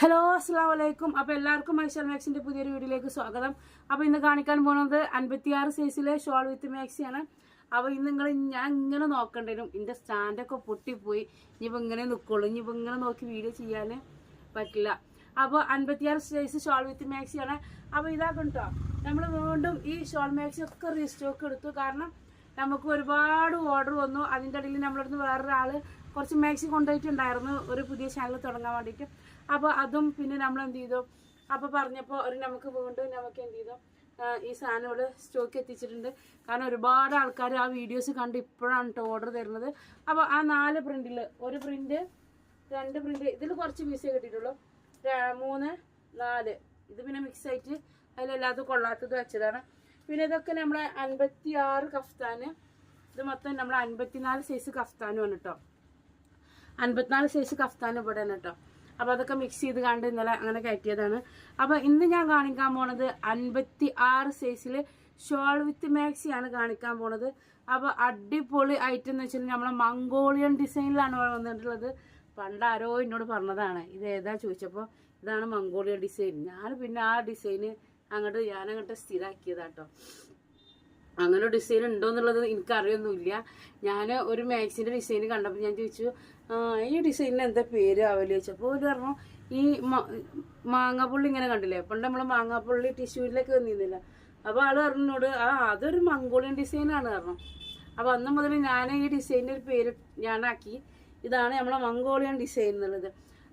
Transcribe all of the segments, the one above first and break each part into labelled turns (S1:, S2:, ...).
S1: Hello അസ്സാം വലൈക്കും അപ്പോൾ എല്ലാവർക്കും മൈഷൽ മാക്സിന്റെ പുതിയൊരു വീഡിയോയിലേക്ക് സ്വാഗതം. അപ്പോൾ ഇന്ന് കാണിക്കാൻ പോകുന്നത് അൻപത്തിയാറ് സൈസിലെ ഷോൾ വിത്ത് മാക്സിയാണ് ആണ്. അപ്പൊ ഇന്ന് നിങ്ങൾ ഞാൻ ഇങ്ങനെ നോക്കണ്ടേനും എന്റെ സ്റ്റാൻഡൊക്കെ പൊട്ടിപ്പോയി. ഇനിയിപ്പോ ഇങ്ങനെ നിൽക്കുള്ളൂ ഇനിയിപ്പോ ഇങ്ങനെ നോക്കി വീഡിയോ ചെയ്യാൻ പറ്റില്ല. അപ്പോൾ അൻപത്തിയാറ് സൈസ് ഷോൾ വിത്ത് മാക്സിയാണ് അപ്പോൾ അപ്പൊ ഇതാക്കും കേട്ടോ നമ്മൾ വീണ്ടും ഈ ഷോൾ മാക്സി ഒക്കെ റീസ്റ്റോക്ക് എടുത്തു. കാരണം നമുക്ക് ഒരുപാട് ഓർഡർ വന്നു. അതിന്റെ ഇടയിൽ നമ്മളടുന്ന് വേറൊരാൾ കുറച്ച് മാക്സി കൊണ്ടുപോയിട്ടുണ്ടായിരുന്നു ഒരു പുതിയ ചാനൽ തുടങ്ങാൻ വേണ്ടിയിട്ട്. അപ്പോൾ അതും പിന്നെ നമ്മൾ എന്ത് ചെയ്തു? അപ്പോൾ പറഞ്ഞപ്പോൾ ഒരു നമുക്ക് വീണ്ടും നമുക്ക് എന്ത് ചെയ്തു? ഈ സാധനം ഇവിടെ സ്റ്റോക്ക് എത്തിച്ചിട്ടുണ്ട്. കാരണം ഒരുപാട് ആൾക്കാർ ആ വീഡിയോസ് കണ്ട് ഇപ്പോഴാണ് കേട്ടോ ഓർഡർ തരുന്നത്. അപ്പോൾ ആ നാല് പ്രിന്റിൽ ഒരു പ്രിന്റ് രണ്ട് പ്രിന്റ് ഇതിൽ കുറച്ച് പീസേ കിട്ടിയിട്ടുള്ളൂ. മൂന്ന് നാല്. ഇത് പിന്നെ മിക്സ് ആയിട്ട് അതിലല്ലാതെ കൊള്ളാത്തത് വെച്ചതാണ്. പിന്നെ ഇതൊക്കെ നമ്മൾ അൻപത്തി ആറ് കഫ്താന്. ഇത് മൊത്തം നമ്മളെ അൻപത്തിനാല് സൈസ് കഫ്താനുമാണ് കേട്ടോ അൻപത്തിനാല് സൈസ് കഫ്താൻ ഇവിടെ ആണ് കേട്ടോ. അപ്പൊ അതൊക്കെ മിക്സ് ചെയ്ത് കണ്ട് ഇന്നലെ അങ്ങനെ കയറ്റിയതാണ്. അപ്പൊ ഇന്ന് ഞാൻ കാണിക്കാൻ പോണത് അൻപത്തി ആറ് സൈസിൽ ഷോൾ വിത്ത് മാക്സി ആണ് കാണിക്കാൻ പോണത്. അപ്പൊ അടിപൊളി ഐറ്റം എന്ന് വെച്ചാൽ നമ്മളെ മംഗോളിയൻ ഡിസൈനിലാണ് വന്നിട്ടുള്ളത്. പണ്ട് ആരോ എന്നോട് പറഞ്ഞതാണ്. ഇത് ഏതാ ചോദിച്ചപ്പോൾ ഇതാണ് മംഗോളിയൻ ഡിസൈൻ ഞാൻ പിന്നെ ആ ഡിസൈന് അങ്ങോട്ട് ഞാൻ അങ്ങോട്ട് സ്ഥിരാക്കിയതാട്ടോ അങ്ങനെ ഡിസൈൻ ഉണ്ടോ എന്നുള്ളത് എനിക്ക് അറിയൊന്നുമില്ല ഞാൻ ഒരു മാക്സിന്റെ ഡിസൈൻ കണ്ടപ്പോൾ ഞാൻ ചോദിച്ചു ഈ ഡിസൈനിന് എന്താ പേര് ആവൽ? ചോദിച്ചപ്പോൾ ഒരു പറഞ്ഞു ഈ മാങ്ങാപ്പുള്ളി ഇങ്ങനെ കണ്ടില്ലേ? പണ്ട് നമ്മൾ മാങ്ങാപ്പുള്ളി ടിഷ്യൂരിലേക്ക് വന്നിരുന്നില്ല. അപ്പോൾ ആൾ പറഞ്ഞോട് ആ അതൊരു മംഗോളിയൻ ഡിസൈനാണ് പറഞ്ഞു. അപ്പോൾ അന്ന് മുതൽ ഞാൻ ഈ ഡിസൈനിന്റെ ഒരു പേര് ഞാനാക്കി. ഇതാണ് നമ്മളെ മംഗോളിയൻ ഡിസൈൻ എന്നുള്ളത്.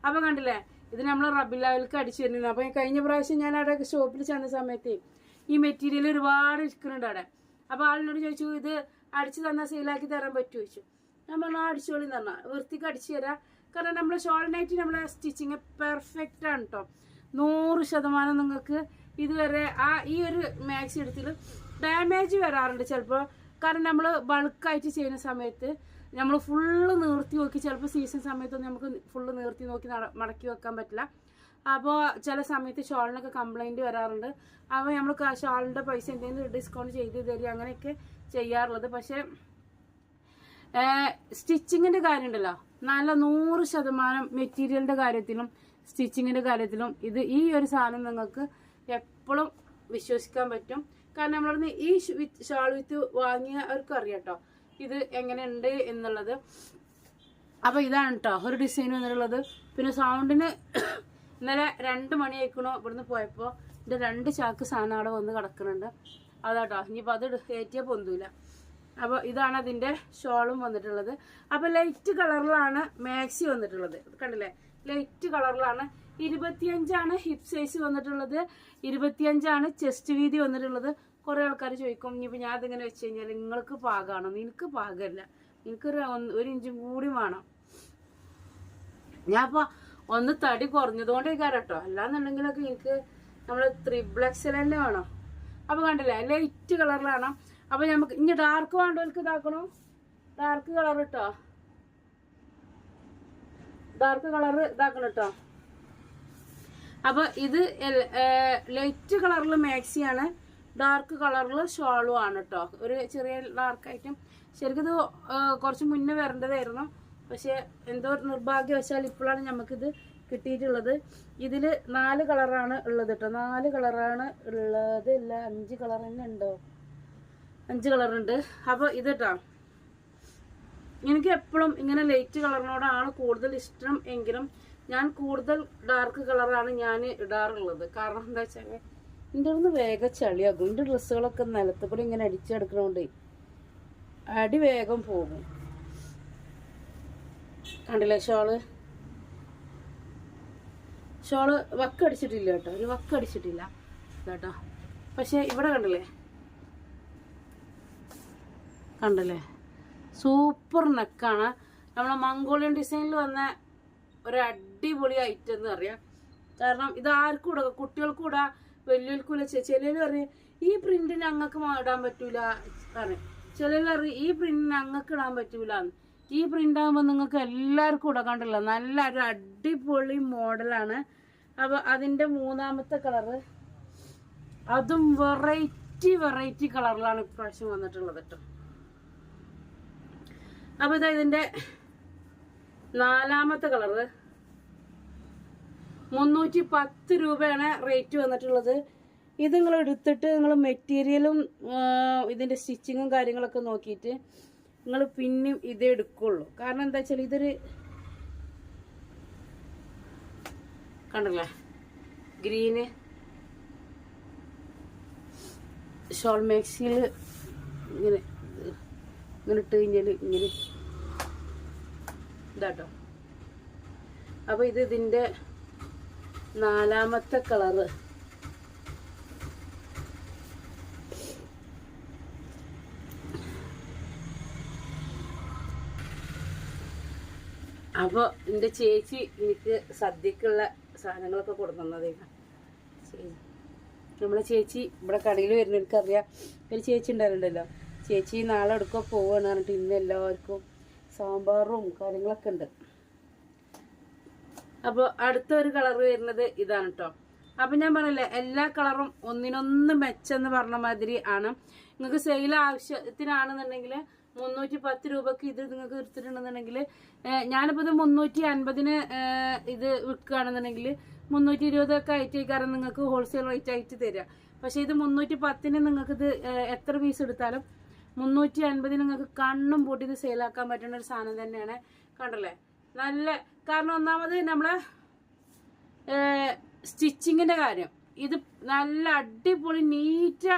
S1: അപ്പോൾ കണ്ടില്ലേ ഇത് നമ്മൾ റബിലാവിലേക്ക് അടിച്ചു വരുന്നത് അപ്പോൾ കഴിഞ്ഞ പ്രാവശ്യം ഞാൻ അവിടെ ഷോപ്പിൽ ചെന്ന സമയത്ത് ഈ മെറ്റീരിയൽ ഒരുപാട് ഇരിക്കുന്നുണ്ട് അവിടെ. അപ്പോൾ ആളിനോട് ചോദിച്ചു ഇത് അടിച്ചു തന്നാൽ സെയിലാക്കി തരാൻ പറ്റുമോ? ചോദിച്ചു. ഞാൻ പറഞ്ഞു "ആ, അടിച്ചോളി എന്ന് പറഞ്ഞാൽ വൃത്തിക്ക് അടിച്ചു തരാം. കാരണം നമ്മളെ നൈറ്റ് നമ്മളെ സ്റ്റിച്ചിങ് പെർഫെക്റ്റ് ആണ് കേട്ടോ നൂറ് ശതമാനം നിങ്ങൾക്ക് ഇതുവരെ ആ ഈ ഒരു മാക്സി എടുത്തിൽ ഡാമേജ് വരാറുണ്ട് ചിലപ്പോൾ കാരണം നമ്മൾ ബൾക്കായിട്ട് ചെയ്യുന്ന സമയത്ത് നമ്മൾ ഫുള്ള് നിർത്തി നോക്കി ചിലപ്പോൾ സീസൺ സമയത്തൊന്നും നമുക്ക് ഫുള്ള് നിർത്തി നോക്കി മടക്കി വെക്കാൻ പറ്റില്ല. അപ്പോൾ ചില സമയത്ത് ഷോളിനൊക്കെ കംപ്ലൈന്റ് വരാറുണ്ട്. അപ്പോൾ നമ്മൾ ഷോളിന്റെ പൈസ എന്തെങ്കിലും ഡിസ്കൗണ്ട് ചെയ്ത് തരിക അങ്ങനെയൊക്കെ ചെയ്യാറുള്ളത്. പക്ഷേ സ്റ്റിച്ചിങ്ങിന്റെ കാര്യം ഉണ്ടല്ലോ നല്ല നൂറ് ശതമാനം മെറ്റീരിയലിന്റെ കാര്യത്തിലും സ്റ്റിച്ചിങ്ങിന്റെ കാര്യത്തിലും ഇത് ഈ ഒരു സാധനം നിങ്ങൾക്ക് എപ്പോഴും വിശ്വസിക്കാൻ പറ്റും. കാരണം നമ്മളവിടുന്ന് ഈ ഷോൾ വിത്ത് വാങ്ങിയവർക്ക് അറിയാം അറിയാട്ടോ ഇത് എങ്ങനെയുണ്ട് എന്നുള്ളത്. അപ്പോൾ ഇതാണ് കേട്ടോ ഒരു ഡിസൈൻ വന്നിട്ടുള്ളത്. പിന്നെ സൗണ്ടിന് ഇന്നലെ രണ്ട് മണി ആയിക്കണോ ഇവിടുന്ന് പോയപ്പോ എന്റെ രണ്ട് ചാക്ക് സാധനം അവിടെ വന്ന് കിടക്കുന്നുണ്ട്. അതാട്ടോ. ഇനിയിപ്പോ അത് കയറ്റിയ പൊന്തൂല. അപ്പൊ ഇതാണ് അതിന്റെ ഷോളും വന്നിട്ടുള്ളത്. അപ്പൊ ലൈറ്റ് കളറിലാണ് മാക്സി വന്നിട്ടുള്ളത്. കണ്ടില്ലേ? ലൈറ്റ് കളറിലാണ്. ഇരുപത്തിയഞ്ചാണ് ഹിപ് സൈസ് വന്നിട്ടുള്ളത്. ഇരുപത്തിയഞ്ചാണ് ചെസ്റ്റ് വീതി വന്നിട്ടുള്ളത്. കുറെ ആൾക്കാർ ചോദിക്കും ഇനിയിപ്പോ ഞാൻ അതിങ്ങനെ വെച്ച് കഴിഞ്ഞാൽ നിങ്ങൾക്ക് പാകാണോ? നിനക്ക് പാകല്ല. എനിക്കൊരു ഒരു ഇഞ്ചും കൂടി വേണം. ഞാൻ ഇപ്പൊ ഒന്ന് തടി കുറഞ്ഞതുകൊണ്ട് കേട്ടോ അല്ലാന്നുണ്ടെങ്കിലൊക്കെ എനിക്ക് നമ്മൾ ത്രിബിൾ എക്സൽ വേണം? അപ്പൊ കണ്ടില്ലേ? ലൈറ്റ് കളറിലാണ് അപ്പൊ നമുക്ക് ഇനി ഡാർക്ക് വേണ്ടവർക്ക് ഇതാക്കണോ? ഡാർക്ക് കളർ ഇട്ടോ? ഡാർക്ക് കളർ ഇതാക്കണം കേട്ടോ അപ്പൊ ഇത് ലൈറ്റ് കളറിൽ മാക്സിയാണ് ഡാർക്ക് കളറിൽ ഷോളും ആണ്. കേട്ടോ ഒരു ചെറിയ ഡാർക്ക് ആയിട്ടും ശരിക്കും ഇത് കുറച്ച് മുന്നേ വരേണ്ടതായിരുന്നു. പക്ഷെ എന്തോ നിർഭാഗ്യവശാൽ ഇപ്പോഴാണ് നമുക്കിത് കിട്ടിയിട്ടുള്ളത്. ഇതിൽ നാല് കളറാണ് ഉള്ളത് കേട്ടോ നാല് കളറാണ് ഉള്ളത്. ഇല്ല അഞ്ച് കളർ തന്നെ ഉണ്ടോ? അഞ്ച് കളറുണ്ട് അപ്പോൾ ഇത് കേട്ടോ എനിക്ക് എപ്പോഴും ഇങ്ങനെ ലൈറ്റ് കളറിനോടാണ് കൂടുതൽ ഇഷ്ടം എങ്കിലും ഞാൻ കൂടുതൽ ഡാർക്ക് കളറാണ് ഞാൻ ഇടാറുള്ളത്. കാരണം എന്താ വെച്ചാൽ എന്റെ ഒന്ന് വേഗം ചളിയാകും. എന്റെ ഡ്രസ്സുകളൊക്കെ നിലത്ത് കൂടി ഇങ്ങനെ അടിച്ചെടുക്കണോണ്ടേ അടി വേഗം പോകും. കണ്ടില്ലേ ഷോൾ? ഷോൾ വക്കടിച്ചിട്ടില്ല കേട്ടോ. ഒരു വക്കടിച്ചിട്ടില്ല കേട്ടോ പക്ഷെ ഇവിടെ കണ്ടില്ലേ? കണ്ടല്ലേ? സൂപ്പർ നെക്കാണ്. നമ്മളെ മംഗോളിയൻ ഡിസൈനിൽ വന്ന ഒരു അടിപൊളി ഐറ്റം എന്ന് പറയാം. കാരണം ഇത് ആർക്കും ഇടാം. കുട്ടികൾക്കും ഇടാം. വലിയവർക്കും ഇല്ല. ചിലർ പറയും ഈ പ്രിന്റ് ഞങ്ങൾക്ക് ഇടാൻ പറ്റൂല പറയും. ചിലർ പറയും ഈ പ്രിന്റ് ഞങ്ങൾക്ക് ഇടാൻ പറ്റൂല ഈ പ്രിന്റ് ആകുമ്പോൾ നിങ്ങൾക്ക് എല്ലാവർക്കും ഇവിടെ കണ്ടില്ല? നല്ല ഒരു അടിപൊളി മോഡലാണ്. അപ്പോൾ അതിന്റെ മൂന്നാമത്തെ കളറ് അതും വെറൈറ്റി വെറൈറ്റി കളറിലാണ് ഇപ്രാവശ്യം വന്നിട്ടുള്ളത് കേട്ടോ അപ്പോൾ ഇതാ ഇതിന്റെ നാലാമത്തെ കളറ് മുന്നൂറ്റി പത്ത് രൂപയാണ് റേറ്റ് വന്നിട്ടുള്ളത്. ഇത് നിങ്ങൾ എടുത്തിട്ട് നിങ്ങൾ മെറ്റീരിയലും ഇതിന്റെ സ്റ്റിച്ചിങ്ങും കാര്യങ്ങളൊക്കെ നോക്കിയിട്ട് നിങ്ങൾ പിന്നെയും ഇതേ എടുക്കുള്ളൂ. കാരണം എന്താ വെച്ചാൽ ഇതൊരു കണ്ടല്ലേ? ഗ്രീന് ഷോൾ മാക്സിയിൽ ഇങ്ങനെ ഇങ്ങനെ ഇട്ട് കഴിഞ്ഞാൽ ഇങ്ങനെ ഇതാട്ടോ. അപ്പോൾ ഇത് ഇതിന്റെ നാലാമത്തെ കളറ്. അപ്പോൾ എന്റെ ചേച്ചി എനിക്ക് സദ്യക്കുള്ള സാധനങ്ങളൊക്കെ കൊടുക്കുന്നതേക്കാം നമ്മളെ ചേച്ചി ഇവിടെ കടയിൽ വരുന്നവർക്ക് അറിയാം ഒരു ചേച്ചി ഉണ്ടായിരുന്നല്ലോ. ചേച്ചി നാളെ എടുക്കുക പോവാണ് പറഞ്ഞിട്ട് ഇന്ന് എല്ലാവർക്കും സാമ്പാറും കാര്യങ്ങളൊക്കെ ഉണ്ട്. അപ്പോൾ അടുത്ത ഒരു കളർ വരുന്നത് ഇതാണ് കേട്ടോ അപ്പം ഞാൻ പറഞ്ഞില്ലേ എല്ലാ കളറും ഒന്നിനൊന്ന് മെച്ചെന്ന് പറഞ്ഞ മാതിരി ആണ്. നിങ്ങൾക്ക് സെയിൽ ആവശ്യത്തിനാണെന്നുണ്ടെങ്കിൽ മുന്നൂറ്റി പത്ത് രൂപക്ക് ഇത് നിങ്ങൾക്ക് എടുത്തിട്ടുണ്ടെന്നുണ്ടെങ്കിൽ ഞാനിപ്പോൾ ഇത് മുന്നൂറ്റി അൻപതിന് ഇത് വിൽക്കുകയാണെന്നുണ്ടെങ്കിൽ മുന്നൂറ്റി ഇരുപതൊക്കെ ആയിട്ട് കാരണം നിങ്ങൾക്ക് ഹോൾസെയിൽ റേറ്റ് ആയിട്ട് തരിക പക്ഷേ ഇത് മുന്നൂറ്റി പത്തിന് നിങ്ങൾക്ക് ഇത് എത്ര പീസ് എടുത്താലും മുന്നൂറ്റി അൻപതിന് നിങ്ങൾക്ക് കണ്ണും പൂട്ടി ഇത് സെയിലാക്കാൻ പറ്റുന്ന ഒരു സാധനം തന്നെയാണ്. കണ്ടല്ലേ? നല്ല കാരണം ഒന്നാമത് നമ്മളെ സ്റ്റിച്ചിങ്ങിന്റെ കാര്യം. ഇത് നല്ല അടിപൊളി നീറ്റ്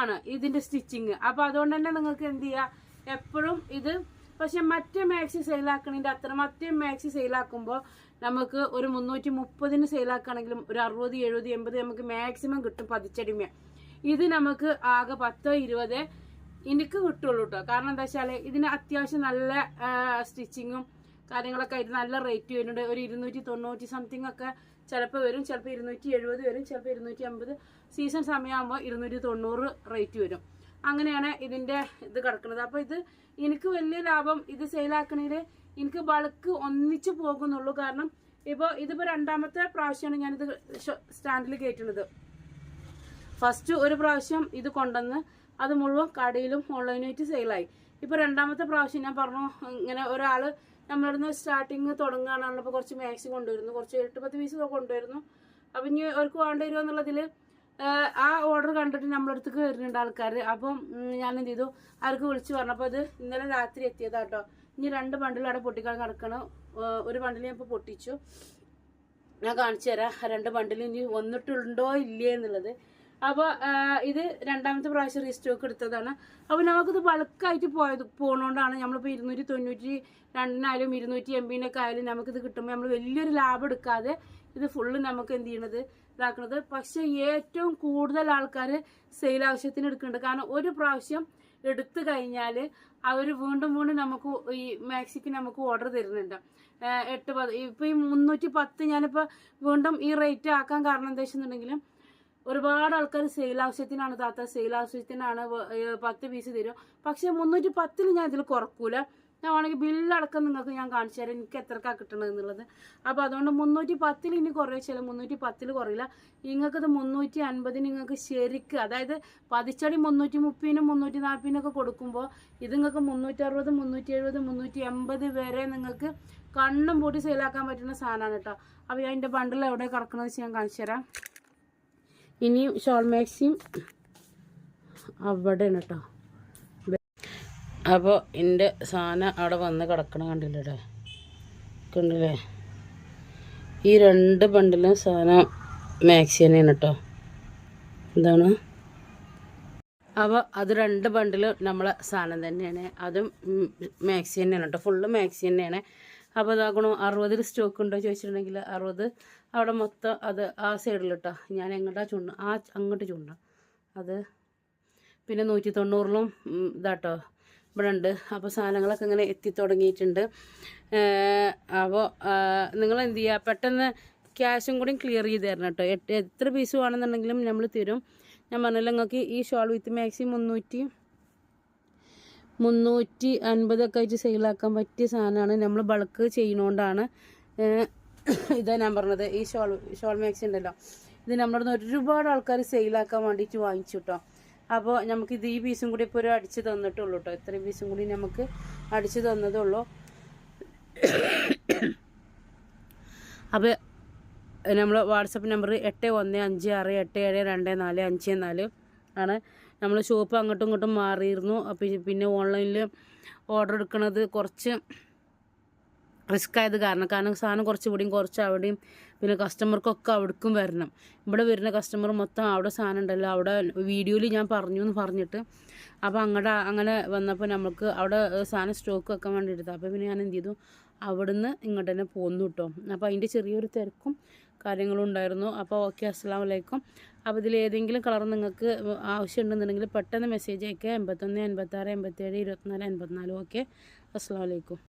S1: ആണ് ഇതിന്റെ സ്റ്റിച്ചിങ്. അപ്പോൾ അതുകൊണ്ട് തന്നെ നിങ്ങൾക്ക് എന്ത് ചെയ്യാം? എപ്പോഴും ഇത് പക്ഷെ മറ്റേ മാക്സി സെയിലാക്കണതിന്റെ അത്ര മറ്റേ മാക്സി സെയിലാക്കുമ്പോൾ നമുക്ക് ഒരു മുന്നൂറ്റി മുപ്പതിന് സെയിലാക്കുകയാണെങ്കിലും ഒരു അറുപത് എഴുപത് എൺപത് നമുക്ക് മാക്സിമം കിട്ടും പതിച്ചടിമ. ഇത് നമുക്ക് ആകെ പത്തോ ഇരുപത് എനിക്ക് കിട്ടുള്ളൂ കേട്ടോ കാരണം എന്താ വെച്ചാൽ ഇതിന് അത്യാവശ്യം നല്ല സ്റ്റിച്ചിങ്ങും കാര്യങ്ങളൊക്കെ ആയിട്ട് നല്ല റേറ്റ് വരുന്നുണ്ട്. ഒരു ഇരുന്നൂറ്റി തൊണ്ണൂറ്റി സംതിങ് ഒക്കെ ചിലപ്പോൾ വരും. ചിലപ്പോൾ ഇരുന്നൂറ്റി എഴുപത് വരും. ചിലപ്പോൾ ഇരുന്നൂറ്റി അമ്പത്. സീസൺ സമയമാകുമ്പോൾ ഇരുന്നൂറ്റി തൊണ്ണൂറ് റേറ്റ് വരും. അങ്ങനെയാണ് ഇതിന്റെ ഇത് കിടക്കുന്നത്. അപ്പോൾ ഇത് എനിക്ക് വലിയ ലാഭം ഇത് സെയിലാക്കണതിൽ എനിക്ക് ബൾക്ക് ഒന്നിച്ച് പോകുന്നുള്ളൂ. കാരണം ഇപ്പോൾ ഇതിപ്പോൾ രണ്ടാമത്തെ പ്രാവശ്യമാണ് ഞാനിത് സ്റ്റാൻഡിൽ കയറ്റുന്നത്. ഫസ്റ്റ് ഒരു പ്രാവശ്യം ഇത് കൊണ്ടുവന്ന് അത് മുഴുവൻ കടയിലും ഓൺലൈനായിട്ട് സെയിലായി ഇപ്പോൾ രണ്ടാമത്തെ പ്രാവശ്യം ഞാൻ പറഞ്ഞു ഇങ്ങനെ ഒരാൾ നമ്മളിടുന്ന് സ്റ്റാർട്ടിങ് തുടങ്ങുകയാണെന്നുള്ളപ്പോൾ കുറച്ച് മാക്സി കൊണ്ടുവരുന്നു. കുറച്ച് എട്ട് പത്ത് പീസ് കൊണ്ടുവരുന്നു. അപ്പം ഇനി അവർക്ക് വേണ്ടി വരുമോ എന്നുള്ളതിൽ ആ ഓർഡർ കണ്ടിട്ട് നമ്മളടുത്തേക്ക് വരുന്നുണ്ട് ആൾക്കാർ അപ്പം ഞാൻ എന്ത് ചെയ്തു അവർക്ക് വിളിച്ചു പറഞ്ഞപ്പോൾ അത് ഇന്നലെ രാത്രി എത്തിയതാട്ടോ. ഇനി രണ്ട് ബണ്ടിൽ അവിടെ പൊട്ടിക്കാൻ കിടക്കണം ഒരു ബണ്ടിൽ ഞാൻ ഇപ്പോൾ പൊട്ടിച്ചു. ഞാൻ കാണിച്ചു തരാം. രണ്ട് ബണ്ടിൽ ഇനി വന്നിട്ടുണ്ടോ ഇല്ലേ എന്നുള്ളത്. അപ്പോൾ ഇത് രണ്ടാമത്തെ പ്രാവശ്യം റീസ്റ്റോക്ക് എടുത്തതാണ്. അപ്പോൾ നമുക്കിത് ബൾക്കായിട്ട് പോയത് പോകണോണ്ടാണ് നമ്മളിപ്പോൾ ഇരുന്നൂറ്റി തൊണ്ണൂറ്റി രണ്ടിനായാലും ഇരുന്നൂറ്റി എൺപതിനൊക്കെ ആയാലും നമുക്കിത് കിട്ടുമ്പോൾ നമ്മൾ വലിയൊരു ലാഭം എടുക്കാതെ ഇത് ഫുള്ള് നമുക്ക് എന്ത് ചെയ്യണത് ഇതാക്കണത്. പക്ഷെ ഏറ്റവും കൂടുതൽ ആൾക്കാർ സെയിൽ ആവശ്യത്തിന് എടുക്കുന്നുണ്ട്. കാരണം ഒരു പ്രാവശ്യം എടുത്തു കഴിഞ്ഞാൽ അവർ വീണ്ടും വീണ്ടും നമുക്ക് ഈ മാക്സിക്ക് നമുക്ക് ഓർഡർ തരുന്നുണ്ട്. എട്ട് പത്ത് ഇപ്പം ഈ മുന്നൂറ്റി പത്ത് ഞാനിപ്പോൾ വീണ്ടും ഈ റേറ്റ് ആക്കാൻ കാരണം എന്താ വെച്ചെന്നുണ്ടെങ്കിൽ ഒരുപാട് ആൾക്കാർ സെയിൽ ആവശ്യത്തിനാണ് താത്ത സെയിൽ ആവശ്യത്തിനാണ് പത്ത് പീസ് തരും. പക്ഷേ മുന്നൂറ്റി പത്തിൽ ഞാൻ ഇതിൽ കുറക്കൂല. ഞാൻ വേണമെങ്കിൽ ബില്ലടക്കം നിങ്ങൾക്ക് ഞാൻ കാണിച്ചു തരാം. എനിക്ക് എത്രക്കാണ് കിട്ടണത് എന്നുള്ളത്. അപ്പോൾ അതുകൊണ്ട് മുന്നൂറ്റി പത്തിൽ ഇനി ചില മുന്നൂറ്റി പത്തിൽ കുറയില്ല. നിങ്ങൾക്കത് മുന്നൂറ്റി അൻപതിന് നിങ്ങൾക്ക് ശരിക്ക് അതായത് പതിച്ചടി മുന്നൂറ്റി മുപ്പതിനും മുന്നൂറ്റി നാൽപ്പതിനൊക്കെ കൊടുക്കുമ്പോൾ ഇത് നിങ്ങൾക്ക് മുന്നൂറ്റി അറുപത് മുന്നൂറ്റി എഴുപത് മുന്നൂറ്റി എൺപത് വരെ നിങ്ങൾക്ക് കണ്ണും പൂട്ടി സെയിലാക്കാൻ പറ്റുന്ന സാധനമാണ് കേട്ടോ. അപ്പോൾ ഞാൻ എന്റെ ബണ്ടിൽ എവിടെ കിടക്കണമെന്ന് വെച്ച് ഞാൻ കാണിച്ചു തരാം. ഇനിയും ഷോൾ മാക്സിയും അവിടെയാണ് കേട്ടോ. അപ്പോൾ എന്റെ സാധനം അവിടെ വന്ന് കിടക്കണ കണ്ടില്ലേ കണ്ടില്ലേ? ഈ രണ്ട് ബണ്ടിലും സാധനം മാക്സി തന്നെയാണ് കേട്ടോ എന്താണ്? അപ്പോൾ അത് രണ്ട് ബണ്ടിലും നമ്മളെ സാധനം തന്നെയാണ്. അതും മാക്സി തന്നെയാണ് കേട്ടോ ഫുള്ള് മാക്സി തന്നെയാണ്. അപ്പോൾ ഇതാക്കണു അറുപതിൽ സ്റ്റോക്ക് ഉണ്ടോ ചോദിച്ചിട്ടുണ്ടെങ്കിൽ അറുപത്. അവിടെ മൊത്തം അത് ആ സൈഡിൽ കേട്ടോ ഞാൻ എങ്ങോട്ടാ ചൂണ്ട ആ അങ്ങോട്ട് ചുണ്ട. അത് പിന്നെ നൂറ്റി തൊണ്ണൂറിലും ഇതാട്ടോ ഇവിടെ ഉണ്ട് അപ്പോൾ സാധനങ്ങളൊക്കെ ഇങ്ങനെ എത്തി തുടങ്ങിയിട്ടുണ്ട്. അപ്പോൾ നിങ്ങൾ എന്ത് ചെയ്യുക? പെട്ടെന്ന് ക്യാഷും കൂടി ക്ലിയർ ചെയ്ത് തരണം കേട്ടോ. എത്ര പീസ് വേണമെന്നുണ്ടെങ്കിലും നമ്മൾ തരും. ഞാൻ പറഞ്ഞല്ലോ നിങ്ങൾക്ക് ഈ ഷോൾ വിത്ത് മാക്സി മുന്നൂറ്റി മുന്നൂറ്റി അൻപതൊക്കെ ആയിട്ട് സെയിലാക്കാൻ പറ്റിയ സാധനമാണ്. നമ്മൾ ബൾക്ക് ചെയ്യുന്നതുകൊണ്ടാണ്. ഇതാ ഞാൻ പറഞ്ഞത്. ഈ ഷോൾ ഷോൾ മാക്സി ഉണ്ടല്ലോ. ഇത് നമ്മുടെ ഒരുപാട് ആൾക്കാർ സെയിലാക്കാൻ വേണ്ടിയിട്ട് വാങ്ങിച്ചു കേട്ടോ. അപ്പോൾ നമുക്ക് ഇത് ഈ പീസും കൂടി ഇപ്പോൾ ഒരു അടിച്ച് തന്നിട്ടുള്ളൂ കേട്ടോ ഇത്രയും പീസും കൂടി നമുക്ക് അടിച്ച് തന്നതുള്ളൂ അപ്പോൾ നമ്മൾ വാട്സപ്പ് നമ്പർ എട്ട് ഒന്ന് അഞ്ച് ആറ് എട്ട് ഏഴ് രണ്ട് നാല് അഞ്ച് നാല് ആണ്. നമ്മൾ ഷോപ്പ് അങ്ങോട്ടും ഇങ്ങോട്ടും മാറിയിരുന്നു. അപ്പോൾ പിന്നെ ഓൺലൈനിൽ ഓർഡർ എടുക്കുന്നത് കുറച്ച് റിസ്ക് ആയത് കാരണം കാരണം സാധനം കുറച്ച് ഇവിടെയും കുറച്ച് അവിടെയും പിന്നെ കസ്റ്റമർക്കൊക്കെ അവിടേക്കും വരണം. ഇവിടെ വരുന്ന കസ്റ്റമർ മൊത്തം അവിടെ സാധനം ഉണ്ടല്ലോ അവിടെ വീഡിയോയിൽ ഞാൻ പറഞ്ഞു എന്ന് പറഞ്ഞിട്ട് അപ്പോൾ അങ്ങടെ അങ്ങനെ വന്നപ്പോൾ നമുക്ക് അവിടെ സാധനം സ്റ്റോക്ക് വെക്കാൻ വേണ്ടി എടുത്തു അപ്പോൾ പിന്നെ ഞാൻ എന്ത് ചെയ്തു അവിടുന്ന് ഇങ്ങോട്ട് തന്നെ പോന്നു കേട്ടോ അപ്പോൾ അതിന്റെ ചെറിയൊരു തിരക്കും കാര്യങ്ങളും ഉണ്ടായിരുന്നു. അപ്പോൾ ഓക്കെ അസ്സാം വലൈക്കും അപ്പോൾ ഇതിൽ ഏതെങ്കിലും കളർ നിങ്ങൾക്ക് ആവശ്യമുണ്ടെന്നുണ്ടെങ്കിൽ പെട്ടെന്ന് മെസ്സേജ് അയക്കുക എൺപത്തൊന്ന് എൺപത്താറ് എൺപത്തേഴ് ഇരുപത്തിനാല് എൺപത്തിനാല്. ഓക്കെ അസ്സാം വലൈക്കും